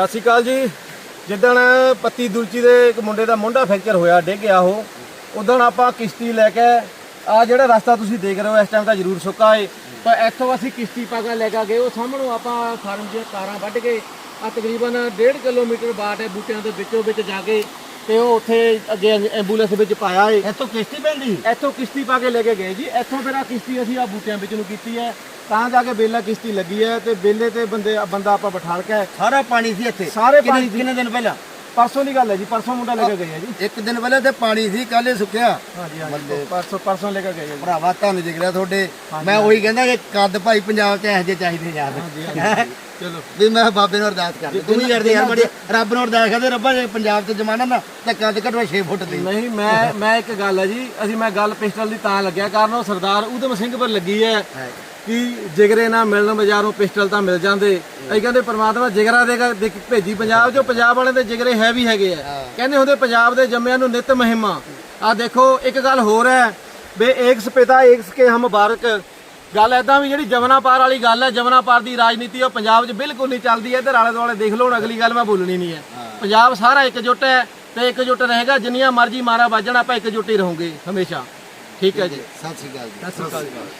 ਸਤਿ ਸ਼੍ਰੀ ਅਕਾਲ ਜੀ। ਜਿੱਦਣ ਪੱਤੀ ਦੁਲਚੀ ਦੇ ਇੱਕ ਮੁੰਡੇ ਦਾ ਮੁੰਡਾ ਫ੍ਰੈਕਚਰ ਹੋਇਆ, ਡਿੱਗ ਗਿਆ ਉਹ ਉਦੋਂ ਆਪਾਂ ਕਿਸ਼ਤੀ ਲੈ ਕੇ ਆ ਜਿਹੜਾ ਰਸਤਾ ਤੁਸੀਂ ਦੇਖ ਰਹੇ ਹੋ, ਇਸ ਟਾਈਮ ਤਾਂ ਜ਼ਰੂਰ ਸੁੱਕਾ ਏ। ਪਰ ਇੱਥੋਂ ਅਸੀਂ ਕਿਸ਼ਤੀ ਪਾ ਕੇ ਲੈ ਕੇ ਗਏ। ਉਹ ਸਾਹਮਣੋਂ ਆਪਾਂ ਫਾਰਮ ਦੀਆਂ ਤਾਰਾਂ ਵੱਢ ਕੇ ਆ ਤਕਰੀਬਨ 1.5 ਕਿਲੋਮੀਟਰ ਬਾਟ ਹੈ ਬੂਟਿਆਂ ਦੇ ਵਿੱਚੋਂ ਵਿੱਚ ਜਾ ਕੇ। ਤੇ ਉਹ ਉੱਥੇ ਅੱਗੇ ਐਂਬੂਲੈਂਸ ਵਿੱਚ ਪਾਇਆ ਏ। ਇੱਥੋਂ ਕਿਸ਼ਤੀ ਪੈਂਦੀ? ਇੱਥੋਂ ਕਿਸ਼ਤੀ ਪਾ ਕੇ ਲੈ ਕੇ ਗਏ ਜੀ। ਇੱਥੋਂ ਫਿਰ ਆ ਕਿਸ਼ਤੀ ਅਸੀਂ ਆ ਬੂਟਿਆਂ ਵਿੱਚ ਨੂੰ ਕੀਤੀ ਹੈ। ਤਾਂ ਜਾ ਕੇ ਬੇਲਾ ਕਿਸ਼ਤੀ ਲੱਗੀ ਹੈ ਤੇ ਬੇਲੇ ਤੇ ਬੰਦੇ ਬੰਦਾ ਆਪਾਂ ਬਿਠਾਲ ਕੇ ਸਾਰਾ ਪਾਣੀ ਸੀ ਇੱਥੇ? ਸਾਰੇ ਪਾਣੀ। ਕਿੰਨੇ ਦਿਨ ਪਹਿਲਾਂ? ਪਰਸੋਂ ਦੀ ਗੱਲ ਹੈ ਜੀ ਪਰਸੋਂ ਮੁੰਡਾ ਲੈ ਕੇ ਗਏ ਆ ਜੀ। ਇੱਕ ਦਿਨ ਪਹਿਲਾਂ ਤੇ ਪਾਣੀ ਸੀ ਕੱਲੇ ਸੁੱਕਿਆ। ਹਾਂਜੀ ਹਾਂਜੀ ਪਰਸੋਂ ਪਰਸੋਂ ਲੈ ਕੇ ਗਏ ਆ ਜੀ। ਭਰਾਵਾ ਤੁਹਾਨੂੰ ਜਿਗ ਰਿਹਾ ਤੁਹਾਡੇ। ਮੈਂ ਉਹੀ ਕਹਿੰਦਾ ਕਿ ਕੱਦ ਭਾਈ ਪੰਜਾਬ 'ਚ ਇਹੋ ਜਿਹੇ ਚਾਹੀਦੇ ਯਾਰ ਚਲੋ। ਵੀ ਮੈਂ ਬਾਬੇ ਨੂੰ ਅਰਦਾਸ ਕਰ ਤੂੰ ਵੀ ਕਰਦੇ ਯਾਰ ਬੜੀ ਰੱਬ ਨੂੰ ਅਰਦਾਸ ਕਰਦੇ ਰੱਬਾ ਜੇ ਪੰਜਾਬ 'ਚ ਜਮਾਨਾ ਨਾ ਤਾਂ ਕੱਦ ਘਟਵਾ 6 ਫੁੱਟ ਦੀ ਨਹੀਂ ਮੈਂ ਮੈਂ ਇੱਕ ਗੱਲ ਹੈ ਜੀ ਅਸੀਂ ਮੈਂ ਗੱਲ ਪਿਸਟਲ ਦੀ ਤਾਂ ਲੱਗਿਆ ਕਾਰਨ ਉਹ ਸਰਦਾਰ ਉਦਮ ਸਿੰਘ ਪਰ ਲੱਗੀ ਹੈ। ਕਿ ਜਿਗਰੇ ਨਾਲ ਮਿਲਣ ਬਾਜ਼ਾਰੋਂ ਪਿਸਟਲ ਤਾਂ ਮਿਲ ਜਾਂਦੇ। ਅਸੀਂ ਕਹਿੰਦੇ ਪ੍ਰਮਾਤਮਾ ਜਿਗਰਾ ਦੇਗਾ ਦੇਖ ਭੇਜੀ ਪੰਜਾਬ ਚੋਂ। ਪੰਜਾਬ ਵਾਲਿਆਂ ਦੇ ਜਿਗਰੇ ਹੈ ਵੀ ਹੈਗੇ ਆ। ਕਹਿੰਦੇ ਹੁੰਦੇ ਪੰਜਾਬ ਦੇ ਜੰਮਿਆਂ ਨੂੰ ਨਿਤ ਮਹਿਮਾ। ਆ ਦੇਖੋ ਇੱਕ ਗੱਲ ਹੋਰ ਹੈ ਬੇ ਏਕਸ ਪਿਤਾ ਏਕਸ ਕੇ ਹਮ ਬਾਰਕ। ਗੱਲ ਐਦਾਂ ਵੀ ਜਿਹੜੀ ਜਮਨਾ ਪਾਰ ਵਾਲੀ ਗੱਲ ਹੈ ਜਮਨਾ ਪਾਰ ਦੀ ਰਾਜਨੀਤੀ ਉਹ ਪੰਜਾਬ 'ਚ ਬਿਲਕੁਲ ਨਹੀਂ ਚੱਲਦੀ। ਇੱਧਰ ਆਲੇ ਦੁਆਲੇ ਦੇਖ ਲਓ ਹੁਣ ਅਗਲੀ ਗੱਲ ਮੈਂ ਬੋਲਣੀ ਨਹੀਂ ਹੈ। ਪੰਜਾਬ ਸਾਰਾ ਇਕਜੁੱਟ ਹੈ ਤੇ ਇਕਜੁੱਟ ਰਹੇਗਾ ਜਿੰਨੀਆਂ ਮਰਜ਼ੀ ਮਾਰਾ ਵੱਜਣ ਆਪਾਂ ਇਕਜੁੱਟ ਹੀ ਰਹੋਗੇ ਹਮੇਸ਼ਾ। ਠੀਕ ਹੈ ਜੀ। ਸਤਿ ਸ਼੍ਰੀ ਅਕਾਲ ਜੀ। ਸਤਿ ਸ਼੍ਰੀ ਅਕਾਲ ਜੀ।